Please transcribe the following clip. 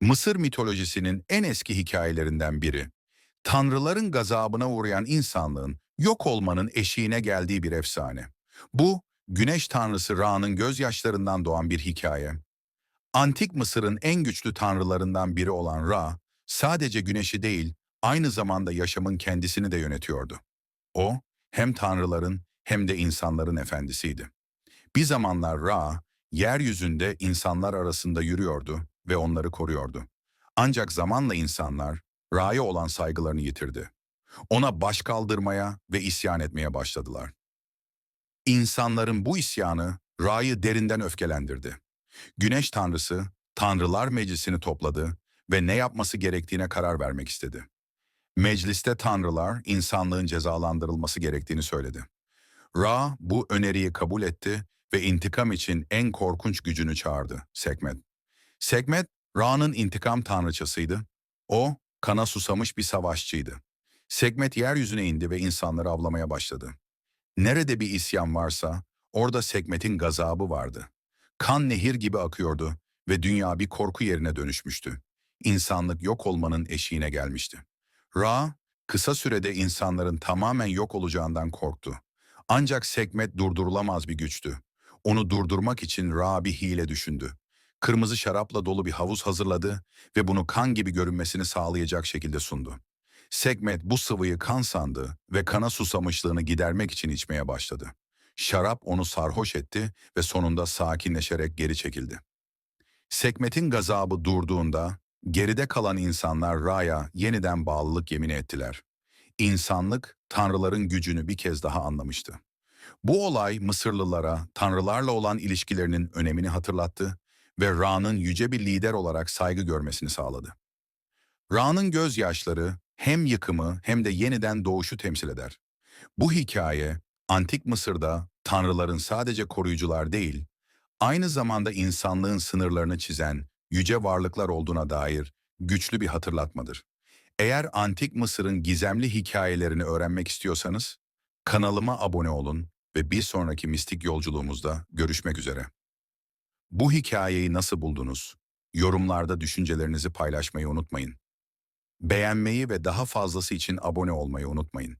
Mısır mitolojisinin en eski hikayelerinden biri. Tanrıların gazabına uğrayan insanlığın yok olmanın eşiğine geldiği bir efsane. Bu, güneş tanrısı Ra'nın gözyaşlarından doğan bir hikaye. Antik Mısır'ın en güçlü tanrılarından biri olan Ra, sadece güneşi değil, aynı zamanda yaşamın kendisini de yönetiyordu. O, hem tanrıların hem de insanların efendisiydi. Bir zamanlar Ra, yeryüzünde insanlar arasında yürüyordu ve onları koruyordu. Ancak zamanla insanlar Ra'ya olan saygılarını yitirdi. Ona baş kaldırmaya ve isyan etmeye başladılar. İnsanların bu isyanı Ra'yı derinden öfkelendirdi. Güneş tanrısı Tanrılar Meclisi'ni topladı ve ne yapması gerektiğine karar vermek istedi. Mecliste tanrılar insanlığın cezalandırılması gerektiğini söyledi. Ra bu öneriyi kabul etti ve intikam için en korkunç gücünü çağırdı, Sekmet. Sekmet, Ra'nın intikam tanrıçasıydı. O, kana susamış bir savaşçıydı. Sekmet yeryüzüne indi ve insanları avlamaya başladı. Nerede bir isyan varsa, orada Sekmet'in gazabı vardı. Kan nehir gibi akıyordu ve dünya bir korku yerine dönüşmüştü. İnsanlık yok olmanın eşiğine gelmişti. Ra, kısa sürede insanların tamamen yok olacağından korktu. Ancak Sekmet durdurulamaz bir güçtü. Onu durdurmak için Ra bir hile düşündü. Kırmızı şarapla dolu bir havuz hazırladı ve bunu kan gibi görünmesini sağlayacak şekilde sundu. Sekmet bu sıvıyı kan sandı ve kana susamışlığını gidermek için içmeye başladı. Şarap onu sarhoş etti ve sonunda sakinleşerek geri çekildi. Sekmet'in gazabı durduğunda geride kalan insanlar Ra'ya yeniden bağlılık yemini ettiler. İnsanlık tanrıların gücünü bir kez daha anlamıştı. Bu olay Mısırlılara tanrılarla olan ilişkilerinin önemini hatırlattı ve Ra'nın yüce bir lider olarak saygı görmesini sağladı. Ra'nın gözyaşları hem yıkımı hem de yeniden doğuşu temsil eder. Bu hikaye, Antik Mısır'da tanrıların sadece koruyucular değil, aynı zamanda insanlığın sınırlarını çizen yüce varlıklar olduğuna dair güçlü bir hatırlatmadır. Eğer Antik Mısır'ın gizemli hikayelerini öğrenmek istiyorsanız, kanalıma abone olun ve bir sonraki mistik yolculuğumuzda görüşmek üzere. Bu hikayeyi nasıl buldunuz? Yorumlarda düşüncelerinizi paylaşmayı unutmayın. Beğenmeyi ve daha fazlası için abone olmayı unutmayın.